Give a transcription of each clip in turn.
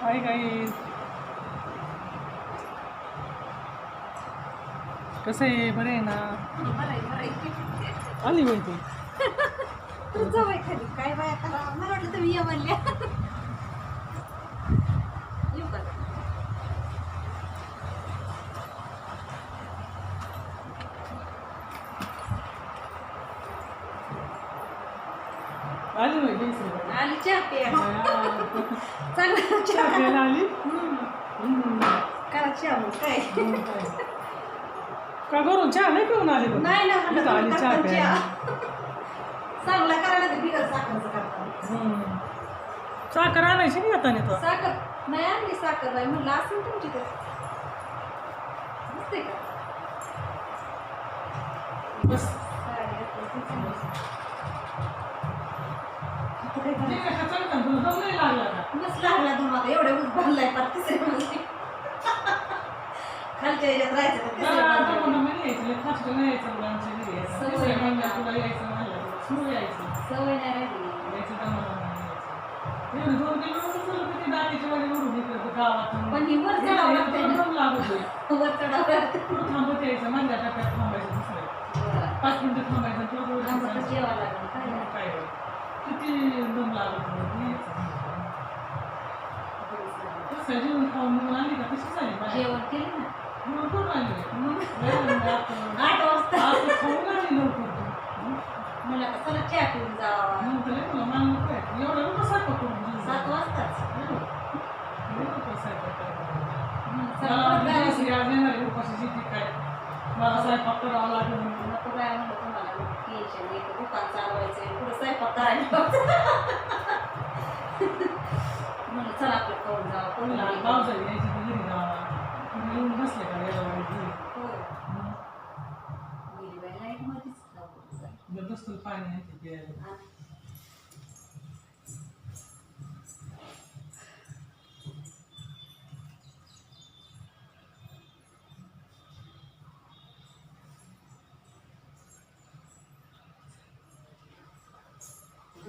Hi guys कसं आहे? बरे आहे ना? आली बाई तू. तुमचं वय खाली. काय बाय आता? मला वाटलं तुम्ही या म्हणल्या येऊ का आली बाई घ्यायचं आली चहा प्या. चांगला चहा. प्यायला आली? हम्म. हम्म. करा चहा मग काय? मग काय. का करून चहा नाही पिऊन आली बघ नाही ना आली चहा प्यायला. चांगला करायला बिगर साखरचं हम्म. साखर आणायची नाही आता तो साखर नाही आणली साखर बाई म्हणलं असेल तुमची तर. दिसते का? बस. ते करायचं? काय चटकन तुला दम नाही लागला का मस्त लागला तुम्हाला आता एवढे उस भरलाय पार तिसऱ्या मजली खालच्या ह्याच्यात राहायचं तर तिसऱ्या जरा मजलीवर. दमून नाही यायचं, लय फास्ट नाही यायचं मुलांच्या घरी यायचं. सवय तिसऱ्या नाही महिन्यात ना. तुला यायचं म्हणलं, सुरू यायचं. सवय नाही राहिली यायचं दमानं नाही यायचं. एवढं दोन किलोमीटर चाललं की ते दाढीच्या वाली ओढून इकडं गावातून. पण ही वर चढावं लागतंय इकडं ना. दम लागत होय. वर चढावं लागतं. पुढं थांबत यायचं, मधल्या टप्प्यात थांबायचं. बरं. पाच मिनिटं थांबायचं, पुढं पुढं आम्हाला जायचं. जेवायला लागलं काय. काय. किती दम लागत. कसं जेवण खाऊन निघून आली का कशी झाली बाहेर? जेवण केलं ना मग कोण आली? आता- आठ वाजता खाऊन आली लवकर. मला चला चहा पिऊन जावा मग तर लय तुला मान नको आहे. एवढं नको स्वयंपाक करून. सात वाजताच नको स्वयंपाक करायला. म्हणलं मला चला परत वाटलं जायचं. की आज येणार आहे उपाशीची ती काय. मला स्वयंपाक करावा लागेल. नको काय म्हणलं तुम्हाला टेन्शन एक दुकान चालवायचंय पुढे स्वयंपाक करायला म्हणलं चला आपलं खाऊन जावा कोण कोणाला नाही. पावसाळी यायची तर घरी जावा. तुम्ही येऊन बसले का वेळेवर घरी? हो. गेली बाई लाइट मध्येच धावपळ झाली. मी बसतो पाणी आहे ते प्यायला.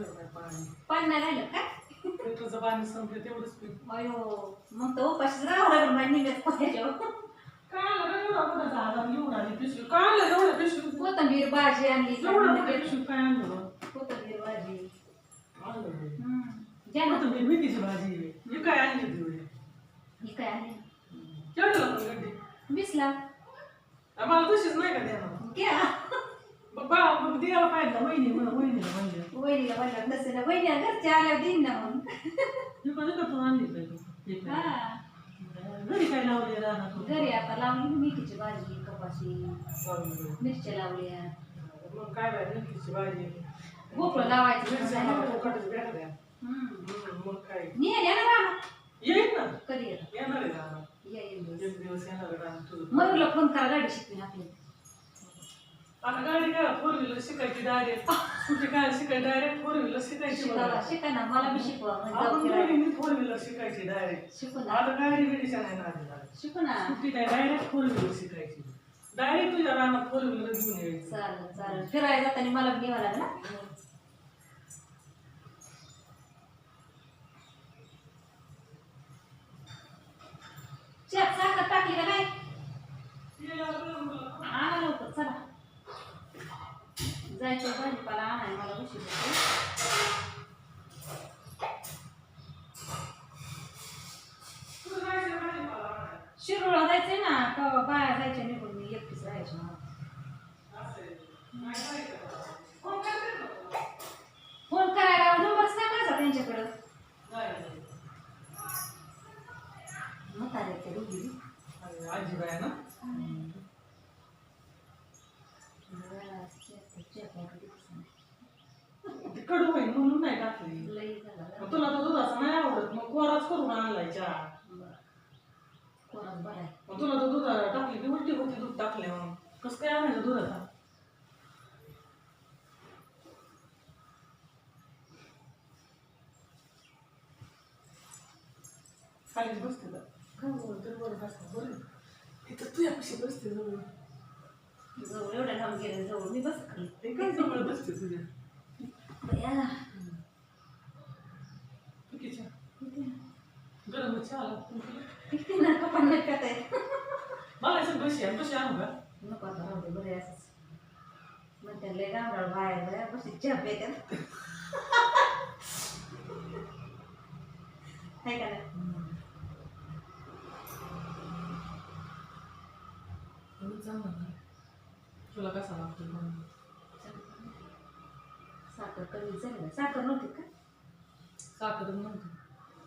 काय पाणी. पाणी राहिलं पेट्रोलचं पाणी संपलं तेवढंच पी. अयो मग तर उपाशीच राहावं लागेल माझ्या निघत पाहिजे काय आलं रे एवढा मोठा झाला आणि एवढा आली पिशवी. काय आलं एवढं पिशवी? कोथंबीर भाजी आणली एवढं मोठं पिशवी काय आणलं बरं? कोथंबीर भाजी. हम्म. ज्या ना मेथीची भाजी आहे. ही काय आणली? ही काय आणली केवढं लागलं गड्डी? वीसला आम्हाला तशीच नाही का देणार घ्या बा मग पाहिजे ना वहिनी म्हणा वहिनीला म्हणलं वहिनीला म्हणलं नसेल ना वहिनी घरच्या आल्यावर देईन ना मग मी पण का तू आणली काय? हा घरी काय लावले राहणार तू? घरी आता लावली मेथीची भाजी कपाशी. मिरच्या लावल्या मग काय मेथीची भाजी भोपळं लावायचं फुकटच भेटल्या. मग काय या ना राहणार येईल ना कधी येणार येणार आहे राहणार. येईल एक दिवस येणार आहे राहणार तुझं. मयूरला फोन करा गाडी शिकवीन आपली आता गाडी काय फोर व्हीलर शिकायची डायरेक्ट कुठे काय शिकायची डायरेक्ट फोर व्हीलर शिकायची शिका बघा. शिका ना मला बी शिकवा म्हणजे जाऊ फिरायला. दोघींनी फोर व्हीलर शिकायची डायरेक्ट शिकू ना. आता गाडी बिडीच्या नाही लागत. शिकू ना. कुठे काय डायरेक्ट फोर व्हीलर शिकायची. डायरेक्ट तुझ्या रानात फोर व्हीलर घेऊन यायची. चालेल चालेल. फिरायला जाताना मला बी न्यावं लागलं ना चहा साखर टाकली का नाही? आणा लवकर चला. जायचं भाजीपाला आणाय मला उशीर होतो. शिरोळा जायचंय ना बाया जायच्या निघून मी एकटीच राहायची. मला फोन करायला नंबरच नाही माझा त्यांच्याकडं म्हातारे ते दोघी आजी बाय ना ते कडू होईल म्हणून नाही टाकली. लई झाला मग तुला तर दुधाचा नाही आवडत मग कोराच करून आणलाय चहा. कोणाच बरं आहे. मग तुला तर दुधा टाकली की उलटी होती दूध टाकले म्हणून कसं काय आणायचं दुधाचा खालीच बसते का तर बरं बसतं बरं इथं तुझ्या कशी बसते जवळ. जवळ एवढ्या लांब गेलं जवळ. मी बस ते काय जवळ बसते तुझ्या? बया. चुकीच्या गरम चहा? किती ना नाही पिता येत. मला असं बशी आहे बशी आणू का? नको आता राहू दे बरं आहे असंच. म्हणते लय गांडाळ बाहेर बाहेर बशी चहा पेत्यात का नाही? चांगलं. तुला कसा लागतो? साखर कमी झाली ना. साखर नव्हती का? साखर नव्हती.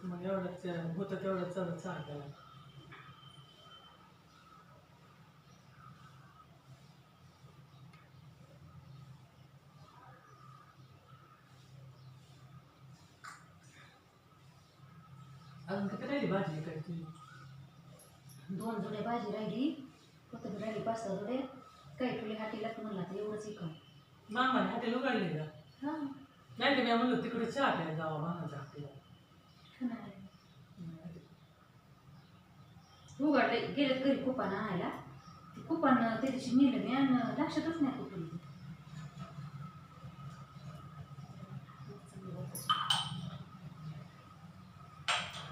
मग एवढंच होतं तेवढं चहा केला अजून किती राहिली भाजी काय तुझी दोन जुडे भाजी राहिली. कोथिंबीर राहिली पाच सहा जुडे काही तुला हाटीला म्हणला तर एवढंच इकम मामाने हाटेल उघडले का? हां. नाही तर मी म्हणलं तिकडे चहा प्यायला जावा मामाच्या हाटेला उघडले गेले घरी कुपान आणायला. ते कुपान त्या दिवशी नेलं मी आणि लक्षातच नाही कुठून.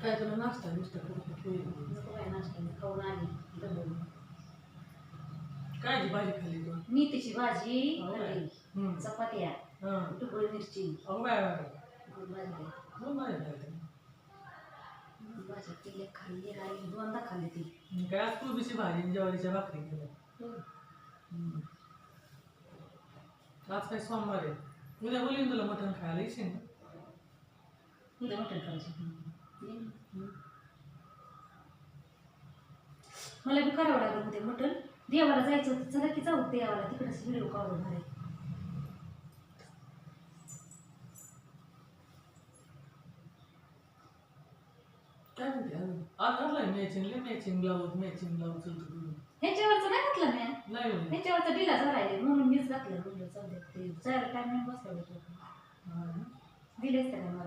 काय तुला नाश्ता बिस्टा करू पोळी नको बाय नाश्ता मी खाऊन आली. दमून. काय भाजी खाल्ली तू मेथीची भाजी हो. खाल्ली हम्म. चपात्या हं. टुकडी मिरची बाय बाय बाय. गोड खाल्ल्या. भाजी केली खाल्ली राहिली दोनदा खाल्ली ती मी काय आज भाजी आणि ज्वारीच्या भाकरी केल्या हम्म. आज काय सोमवार आहे उद्या बोलीन तुला मटण खायला येशील ना उद्या मटण करायचं ये. मला बी करावं लागलं होते मटण देवाला जायचं होतं. चला की जाऊ देवाला. तिकडेच व्हिडिओ काढून घालाय काय म्हणते अजून? आज घातलाय मॅचिंग लय मॅचिंग ब्लाऊज मॅचिंग ब्लाऊज ह्याच्यावरचं नाही घातलं मी. नाही होईल ह्याच्यावरचा ढिला झालाय. म्हणून मीच घातलं. म्हणलं जाऊ दे. ते जायला हा ना. दिलेच त्याला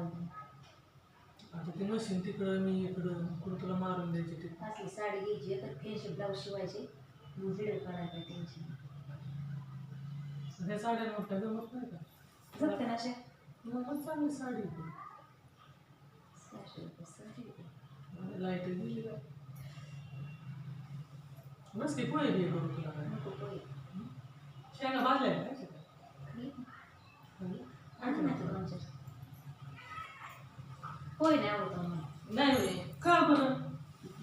आता ते मशीन तिकडं मी इकडं. कुठं तुला मारून द्यायची ते? असली साडी घ्यायची एकच फॅन्सी ब्लाऊज शिवायचे. व्हिडिओ काढायला काय टेन्शन ह्या साड्या मोठ्या जमत नाही का जगते ना अशा मग मग चांगली साडी आहे. सहाशे रुपये साडी लाइट दिली का बस की पोहे बी करू तुला काय नको पोळी. शेंगा भाजल्या का काय खाली. खाल्लं? आणू ना ते दोन चार. पोळी नाही आवडत मला नाही होय. का बरं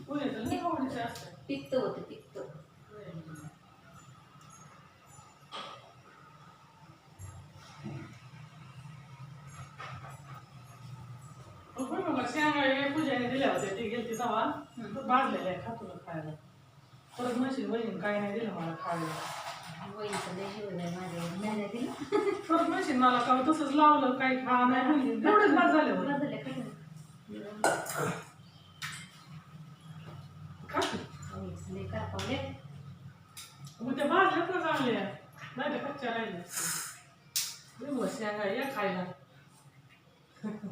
पोहे तर नाही आवडीचे असतात पित्त होतं पित्त मग बरं मग शेंगा हे पूजाने दिल्या होत्या ते गेलती तेव्हा तर भाजलेल्या आहे, खा तुला खायला परत मशीन वहीन काय नाही दिलं मला खायला वहिनीचं लय जीव आहे ज्ञान दिलं परत मशीन मला का तसंच लावलं काही खा नाही म्हणली एवढंच बाद झालं होतं. झालं, काय? खा तू. वहिनीचं लय. मग त्या भाजल्यात ना चांगल्या नाही त्या कच्च्या राहिल्या शेंगा या खायला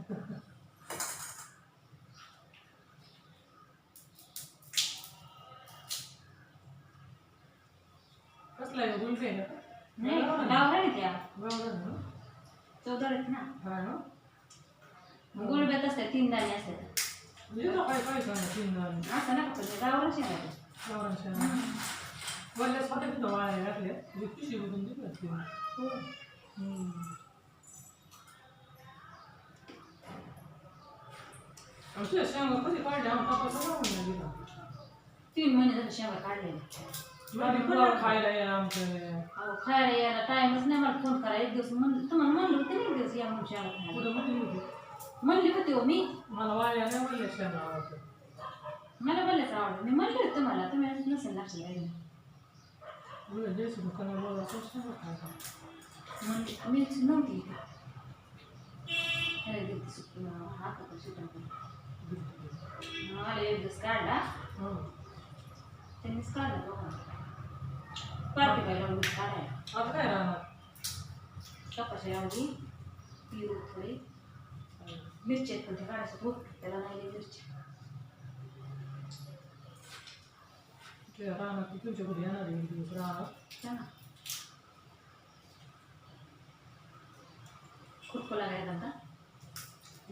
कसला आहे गुलफी आहे का नाही लावलं नाही त्या. बरोबर ना? चौदा आहेत ना. हा ना? गुळब्यात असतात तीन दाणे असतात. दिलं काय काय सांगा तीन दाणे? असं नका पण गावाला शेंगायचं गावरान शेंगा. वल्ल्या स्वतः तिथं वाळ्या घातल्या पिशवी भरून दिली ती हम्म. आमच्या शेंगा कधी काढल्या? आमचा पप्पा सगळं म्हणला गेला तीन महिने झाले शेंगा काढलेल्या खायला या आमच्या अहो खायला यायला टाइमच नाही मला फोन करा. एक दिवस म्हणलं तुम्हाला म्हणलं होतं ना एक दिवस या म्हणून शेंगा खायला. होती? म्हणली होती हो मी. मला वाळ्या नाही शेंगा आवडतात मला बोलायचं आवडलं मी म्हणले होते तुम्हाला तुम्ही नसेल लक्षात राहिलं उलट देशी दुकानात बघा तो शेंगा खायचा म्हणली मी नव्हती इथे. सुट्टी हात आले एक दिवस काढला. हो. त्यांनीच काढला दोघांना पार्टी पाहिला लावून काढायला आता काय राहणार कपाशी लावली पिरू थोडी मिरची आहेत पण ते काढायचं खूप त्याला नाही मिरची ते राहणार ती तुमच्या घरी येणार आहे एक दिवस राहणार हा ना खूप लागायला का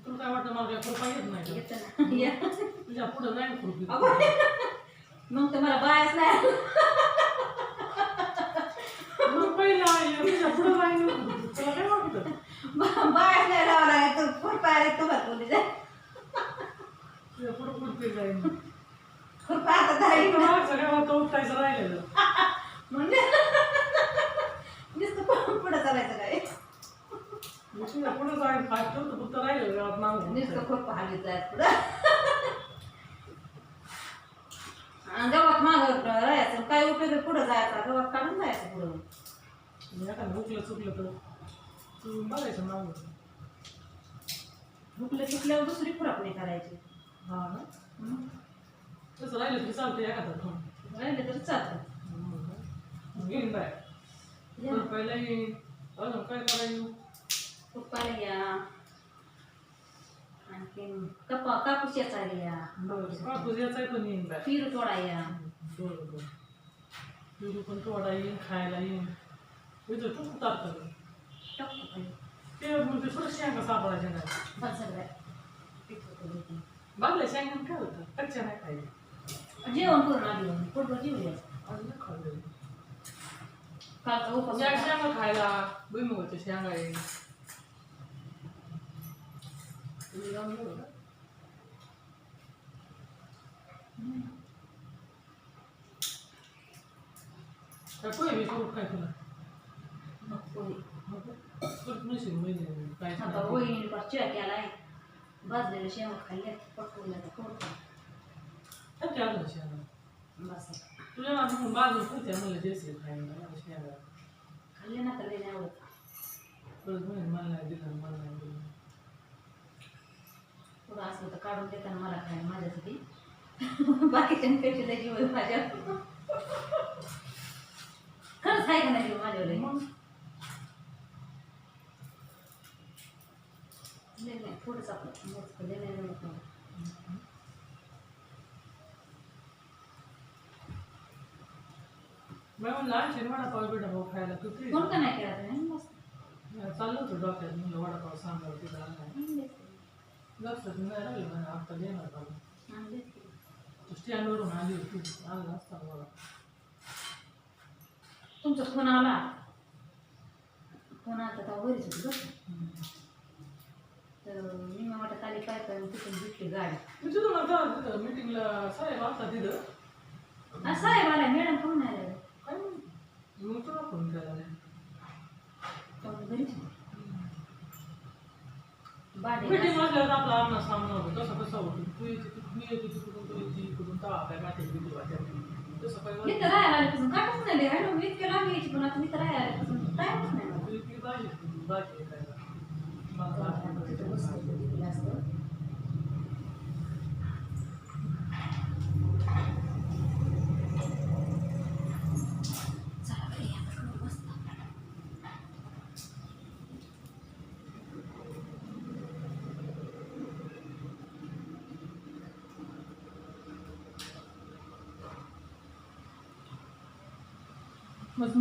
तुला काय वाटतं मला काय खुरपा येत नाही का? येतं ना या. तुझ्या पुढं नाही खुरपी अगो. मग तर मला बायाच नाही मग पहिला आहे, तुझ्या पुढं नाही ना खुरपी. तुला काय वाटतं बायाच नाही लावा लागेल तू खुरपा आले तुम्हाला बोलली जाय तुझ्या आता उपटायचं राहिलेलं. म्हणजे नुसतं पुढं- चालायचं काय? पुढं जाईल फास्ट होतं फक्त राहिलेलं गावात नाव नुसतं खुरपा हाली जायचं पुढं. आणि गवत मागं राहायचं काय उपयोग पुढं जायचा? गवत काढून जायचं पुढं. एखादं हुकलं चुकलं तर तू बघायचं चुकल्यावर दुसरी खुरापणी करायची. हा ना. तसं राहिलं तरी चालतं राहिले तर बाय. या. पहिला येईन अजून काय करायचं? खुरपायला या आणखीन कपा कापूस याचा या बरं कापूस याचा पण येईन बाय. पीर तोडा या. बरं बरं. पेरू पण तोडा येईन खायला येईन. इथं तू उतारतं थोडं शेंगा नाही बस देते. बागल्या शेंगाने काय होतं कच्च्या नाही खायच्या जेवण करून आली मी पोटभर जेवूया अजून खाल्लं कालचा उपास या होता. शेंगा खायला भुईमुगाच्या शेंगा येईन तुम्ही जाऊन येऊ का? काय पोहे बी करू काय तुला नको होई. परत नसेल महिने काय आता वहिनी पाच चिया केलाय भाजलेलं शेंगा खाल्ल्या पटवल्या तर काय आलं शेंगा बस तुझ्या मागून बाजून होत्या म्हणलं जेसे खायला शेंगा खाल्ले ना तर नाही आवडत परत म्हणे मला नाही दिलं मला नाही दिलं पुढं असलं तर काढून देताना मला खायला माझ्यासाठी बाकीच्यांपेक्षा त्याची माझ्या खरंच आहे का नाही माझ्यावर मग नाही नाही थोडंच आपलं लय नाही मला. मी म्हणलं आणखी वडापाव बिडापाव खायला तू ते कोण का नाही केला तुम्ही मस्त. चाललं होतं डॉक्टर म्हणलं वडापाव आणाय आणलेच लक्षात नाही राहिलं आता देणार. तू स्टँडवरून आली होती आणलं असता मला तुमचा फोन आला? फोन आला तर घरीच होती. तर मी वाटत आली काय काय तिथून भेटली गाडी. मी तिथं म्हणता तिथं मिटिंगला साहेब असता तिथं. आहे मला मॅडम नाही आले काय तुला फोन केला नाही घरीच. भांडे मिटिंग घासायला. वाजल्यावर आपला आमना सामना होतो कसं कसं होतं. तू येते तिकडून मी येते तू येते काय माहिती तसं काय मी तर राहायला आल्यापासून काटच नाही हॅलो मी इतके लांब यायची पण आता मी तर राहायला आल्यापासून टाईमच नाही. मला. तू इतकी तू आहे. मग तिथं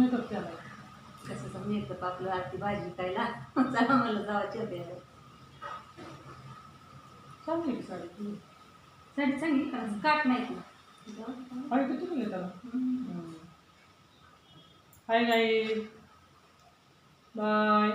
करते आता. कसं मस्त आपल्याला. मग मेकअप मेकअप आपलं आरती भाजी खायला. चला मला जावाची होते चांगली आहे साडी तू साडी चांगली का? काट नाही ती आणि किती त्याला हाय गाई बाय